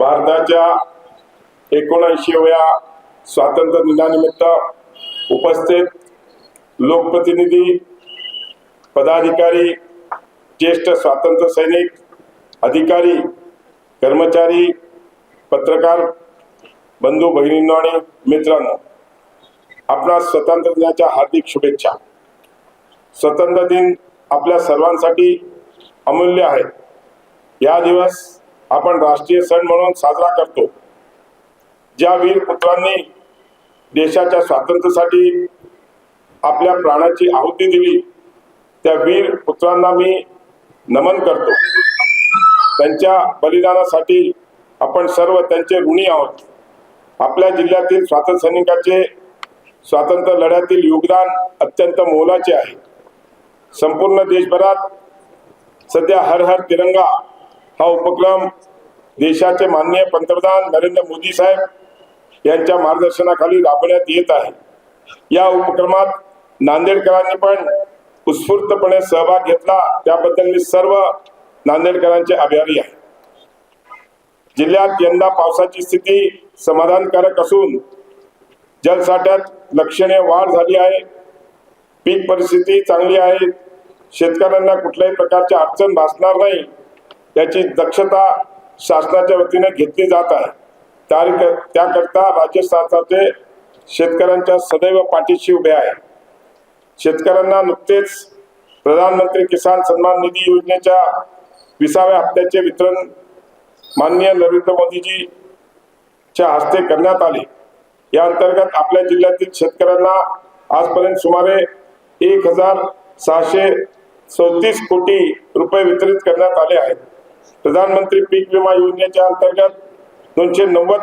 भारताच्या एकोणऐंशीव्या स्वातंत्र्य दिनानिमित्त उपस्थित लोकप्रतिनिधी पदाधिकारी ज्येष्ठ स्वातंत्र्य सैनिक अधिकारी कर्मचारी पत्रकार बंधू भगिनींनो आणि मित्रांनो आपणा स्वतंत्र दिनाच्या हार्दिक शुभेच्छा. स्वतंत्र दिन आपल्या सर्वांसाठी अमूल्य आहे. या दिवस आपण राष्ट्रीय सण म्हणून साजरा करतो. ज्या वीर पुत्रांनी देशाच्या स्वातंत्र्यासाठी आपल्या प्राणाची आहुती दिली त्या वीर पुत्रांना मी नमन करतो. त्यांच्या बलिदानासाठी आपण सर्व त्यांचे ऋणी आहोत. आपल्या जिल्ह्यातील स्वातंत्र्य सैनिकाचे स्वातंत्र्य लढ्यातील योगदान अत्यंत मोलाचे आहे. संपूर्ण देशभरात सध्या हर हर तिरंगा हा उपक्रम देशाचे माननीय पंतप्रधान नरेंद्र मोदी साहेब यांच्या मार्गदर्शनाखाली राबवण्यात येत आहे. या उपक्रमात नांदेडकरांनी पण उत्स्फूर्तपणे सहभाग घेतला. त्याबद्दल मी सर्व नांदेडकरांचे आभारी आहे. जिल्ह्यात यंदा पावसाची स्थिती समाधानकारक असून जलसाठ्यात लक्षणीय वाढ झाली आहे. पीक परिस्थिती चांगली आहे. शेतकऱ्यांना कुठल्याही प्रकारची अडचण भासणार नाही. त्याची दक्षता शासनाच्या वतीने घेतली जात आहे. त्या- त्याकरता राज्य शासनाचे शेतकऱ्यांच्या सदैव पाठीशी उभे आहे. शेतकऱ्यांना नुकतेच प्रधानमंत्री किसान सन्मान निधी योजनेच्या विसाव्या हप्त्याचे वितरण माननीय नरेंद्र मोदीजीच्या हस्ते करण्यात आले. या अंतर्गत आपल्या जिल्ह्यातील शेतकऱ्यांना आजपर्यंत सुमारे एक हजार सहाशे चौतीस कोटी रुपये वितरित करण्यात आले आहेत. प्रधानमंत्री पीक विमा योजनेच्या अंतर्गत दोनशे नव्वद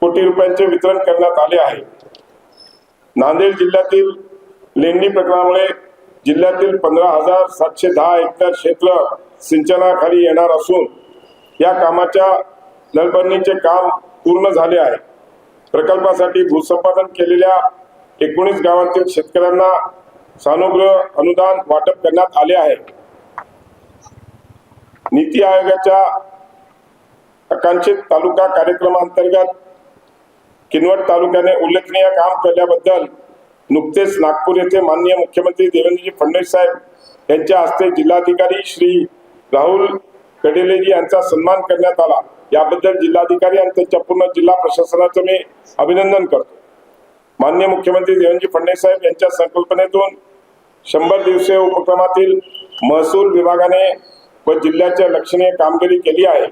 कोटी रुपयांचे वितरण करण्यात आले आहे. नांदेड जिल्ह्यातील लेंडी प्रकरणामुळे जिल्ह्यातील पंधरा हजार सातशे दहा हेक्टर क्षेत्र सिंचनाखाली येणार असून या कामाच्या नळबरणीचे काम पूर्ण झाले आहे. प्रकल्पासाठी भूसंपादन केलेल्या एकोणीस गावांतील शेतकऱ्यांना सानुग्रह अनुदान वाटप करण्यात आले आहे. नीती आयोगाच्या आकांक्षित तालुका कार्यक्रमांतर्गत किनवट तालुक्याने उल्लेखनीय काम केल्याबद्दल नुकतेच नागपूर येथे माननीय मुख्यमंत्री देवेंद्रजी फडणवीस साहेब यांच्या हस्ते जिल्हाधिकारी श्री राहुल कडेलेजी यांचा सन्मान करण्यात आला. याबद्दल जिल्हाधिकारी आणि त्यांच्या पूर्ण जिल्हा प्रशासनाचं मी अभिनंदन करतो. माननीय मुख्यमंत्री देवेंद्रजी फडणवीस साहेब यांच्या संकल्पनेतून शंभर दिवसीय उपक्रमातील महसूल विभागाने व जिल्ह्याच्या लक्षणीय कामगिरी केली आहे.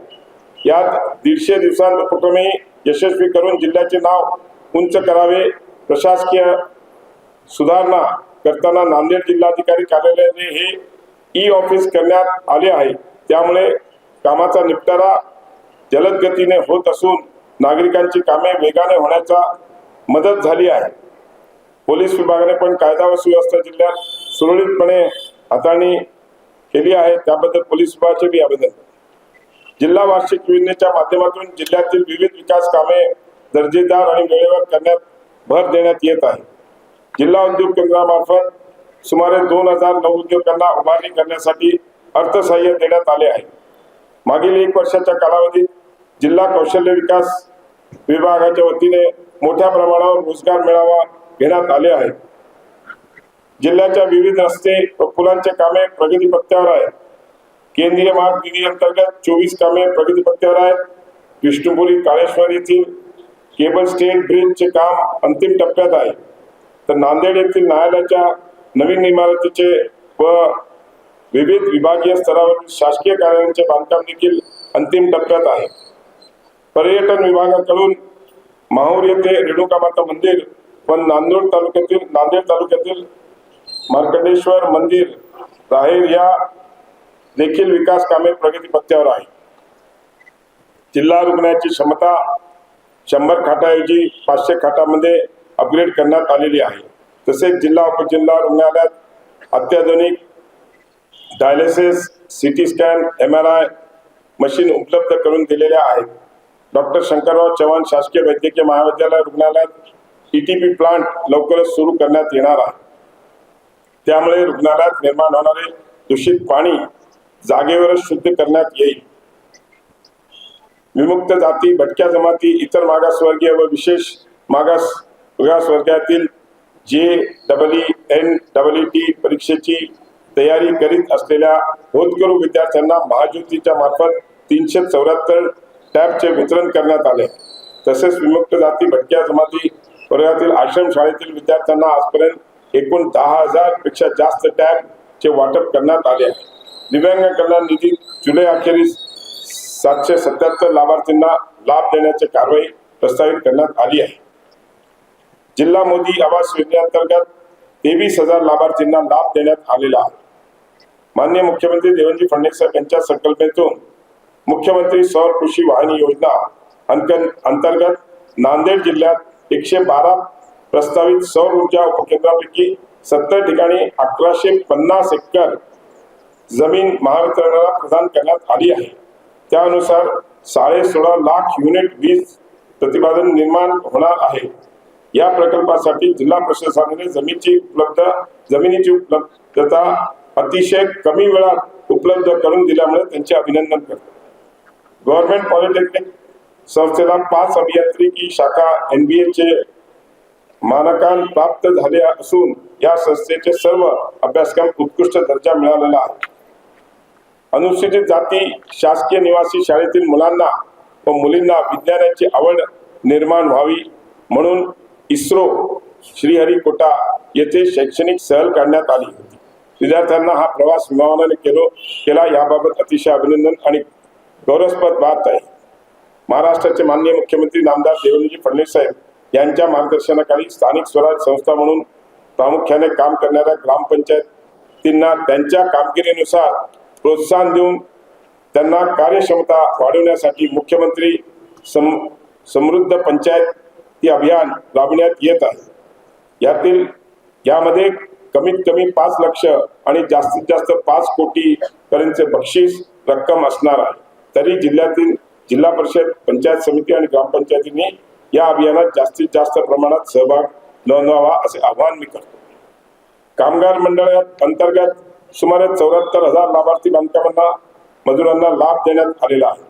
यात दीडशे दिवसांपूर्वी यशस्वी करून जिल्ह्याचे नाव उंच करावे. प्रशासकीय सुधारणा करताना नांदेड जिल्हाधिकारी कार्यालयाने हे ई ऑफिस करण्यात आले आहे. त्यामुळे कामाचा निपटारा जलद गतीने होत असून नागरिकांची कामे वेगाने होण्याचा मदत झाली आहे. पोलीस विभागाने पण कायदा व सुव्यवस्था जिल्ह्यात सुरळीतपणे हाताळणी केली आहे त्याबद्दल पोलीस विभागाचे मी अभिनंदन. जिल्हा वार्षिक योजनेच्या माध्यमातून जिल्ह्यातील विविध विकास कामे दर्जेदार आणि वेळेवर करण्यात भर देण्यात येत आहे. जिल्हा उद्योग केंद्रामार्फत सुमारे दोन हजार नऊ उद्योगांना उभारणी करण्यासाठी अर्थसहाय्य देण्यात आले आहे. मागील एक वर्षाच्या कालावधीत जिल्हा कौशल्य विकास विभागाच्या वतीने मोठ्या प्रमाणावर रोजगार मेळावा घेण्यात आले आहे जिल्ह्याच्या विविध रस्ते व पुलांचे कामे प्रगती पत्त्यावर आहे केंद्रीय मार्ग निधी अंतर्गत चोवीस कामे प्रगती पत्त्यावर आहेत. विष्णुपुरी काळेश्वर येथील केबल स्टेट ब्रिजचे काम अंतिम टप्प्यात आहे. तर नांदेड येथील न्यायालयाच्या नवीन इमारतीचे व विविध विभागीय स्तरावरील शासकीय कार्यालयांचे बांधकाम देखील अंतिम टप्प्यात आहे. पर्यटन विभागाकडून माहूर येथे रेणुकामाता मंदिर व नांदेड तालुक्यातील नांदेड तालुक्यातील मार्कंडेश्वर मंदिर राहेर या देखील विकास कामे प्रगती आहे. जिल्हा रुग्णाची क्षमता शंभर खाटाऐवजी पाचशे खाटामध्ये अपग्रेड करण्यात आलेली आहे. तसेच जिल्हा उपजिल्हा रुग्णालयात अत्याधुनिक dialysis C T scan M R I machine उपलब्ध करून दिलेल्या आहेत. डॉक्टर शंकरराव चव्हाण शासकीय वैद्यकीय महाविद्यालय रुग्णालयात टी टी पी प्लांट लवकरच सुरू करण्यात येणार आहे. त्यामुळे रुग्णालयात निर्माण होणारे दूषित पाणी जागेवरच शुद्ध करण्यात येईल. विमुक्त जाती भटक्या जमाती इतर मागासवर्गीय व विशेष मागास मागासवर्गातील जे double E N double E T परीक्षेची तयारी करीत असलेल्या होतकरू विद्यार्थ्यांना महाज्योतीच्या मार्फत तीनशे चौऱ्याहत्तर टॅबचे वितरण करण्यात आले. तसेच विमुक्त जाती भटक्या जमाती वर्गातील आश्रमशाळेतील विद्यार्थ्यांना आजपर्यंत एकूण दहा हजारपेक्षा जास्त टॅबचे वाटप करण्यात आले आहे. दिव्यांग कल्याण निधी जुलै अखेरीस सातशे सत्याहत्तर लाभार्थींना लाभ देण्याची कारवाई प्रस्तावित करण्यात आली आहे. जिल्हा मोदी आवास योजनेअंतर्गत तेवीस हजार लाभार्थींना लाभ देण्यात आलेला आहे. माननीय मुख्यमंत्री देवेंद्र फडणवीस साहेब यांच्या संकल्पनेतून मुख्यमंत्री सौर कृषी वाहिनी योजना अंतर्गत नांदेड जिल्ह्यात एकशे बारा प्रस्तावित सौर ऊर्जा उपकेंद्रापैकी सत्तर ठिकाणी अकराशे पन्नास एकर जमीन महावितरणाला प्रदान करण्यात आली आहे. त्यानुसार साडे सोळा लाख युनिट वीज प्रतिपादन निर्माण होणार आहे. या प्रकल्पासाठी जिल्हा प्रशासनाने जमिनीची उपलब्ध जमिनीची उपलब्धता अतिशय कमी वेळात उपलब्ध करून दिल्यामुळे त्यांचे अभिनंदन करतो. गव्हर्नमेंट पॉलिटेक्निक संस्थेला पाच अभियांत्रिकी शाखा एनबीए चे मानकान प्राप्त झाले असून या संस्थेचे सर्व अभ्यासक्रम उत्कृष्ट दर्जा मिळालेला आहे. अनुसूचित जाती शासकीय निवासी शाळेतील मुलांना व मुलींना विज्ञानाची आवड निर्माण व्हावी म्हणून इस्रो श्रीहरिकोटा येथे शैक्षणिक सहल काढण्यात आली होती. विद्यार्थ्यांना हा प्रवास विमानाने केलो केला. याबाबत अतिशय अभिनंदन आणि गौरवस्पद बात आहे. महाराष्ट्राचे माननीय मुख्यमंत्री नामदार देवेंद्रजी फडणवीस साहेब यांच्या मार्गदर्शनाखाली स्थानिक स्वराज संस्था म्हणून प्रामुख्याने काम करणाऱ्या ग्रामपंचायतींना त्यांच्या कामगिरीनुसार प्रोत्साहन देऊन त्यांना कार्यक्षमता वाढवण्यासाठी मुख्यमंत्री सम समृद्ध पंचायत ही अभियान राबविण्यात येत आहे. यातील यामध्ये कमीत कमी पाच लक्ष आणि जास्तीत जास्त पाच कोटी पर्यंतचे बक्षीस रक्कम असणार आहे. तरी जिल्ह्यातील जिल्हा परिषद पंचायत समिती आणि ग्रामपंचायतींनी या अभियानात जास्तीत जास्त प्रमाणात सहभाग नोंदवावा असे आवाहन मी करतो. कामगार मंडळात अंतर्गत सुमारे चौऱ्याहत्तर हजार लाभार्थी बांधकामांना मजुरांना लाभ देण्यात आलेला आहे.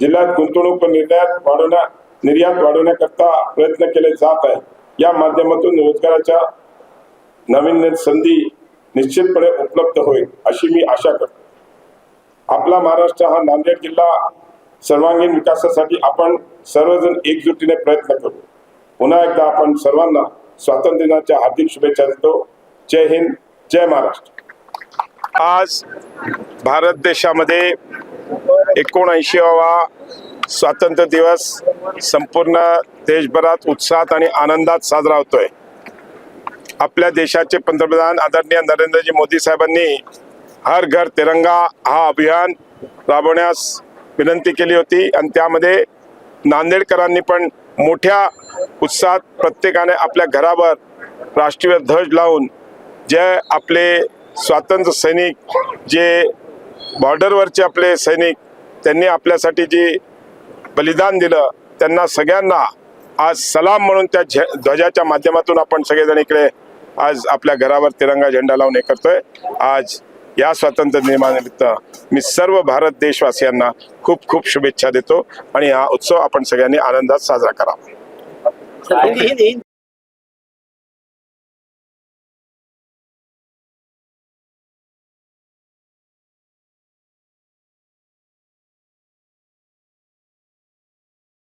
जिल्ह्यात गुंतवणूक व निर्यात वाढवण्या निर्यात वाढवण्याकरता प्रयत्न केले जात आहे या माध्यमातून रोजगाराच्या नवीन संधी निश्चितपणे उपलब्ध होईल अशी मी आशा करतो. आपला महाराष्ट्र हा नांदेड जिल्हा सर्वांगीण विकासासाठी आपण सर्वजण एकजुटीने प्रयत्न करू. पुन्हा एकदा आपण सर्वांना स्वातंत्र्य दिनाच्या हार्दिक शुभेच्छा देतो. जय हिंद जय महाराष्ट्र. आज भारत देशामध्ये एकोणऐंशीवा स्वातंत्र्य दिवस संपूर्ण देशभरात उत्साहात आणि आनंदात साजरा होतोय. आपल्या देशाचे पंतप्रधान आदरणीय नरेंद्रजी मोदी साहेबांनी हर घर तिरंगा हा अभियान राबवण्यास विनंती केली होती आणि त्यामध्ये नांदेडकरांनी पण मोठ्या उत्साहात प्रत्येकाने आपल्या घरावर राष्ट्रीय ध्वज लावून जे आपले स्वातंत्र्य सैनिक जे बॉर्डरवरचे आपले सैनिक त्यांनी आपल्यासाठी जे बलिदान दिलं त्यांना सगळ्यांना आज सलाम म्हणून त्या झे ध्वजाच्या माध्यमातून आपण सगळेजण इकडे आज आपल्या घरावर तिरंगा झेंडा लावून हे करतोय. आज या स्वातंत्र्य दिनानिमित्त मी सर्व भारत देशवासियांना खूप खूप शुभेच्छा देतो आणि हा उत्सव आपण सगळ्यांनी आनंदात साजरा करावा.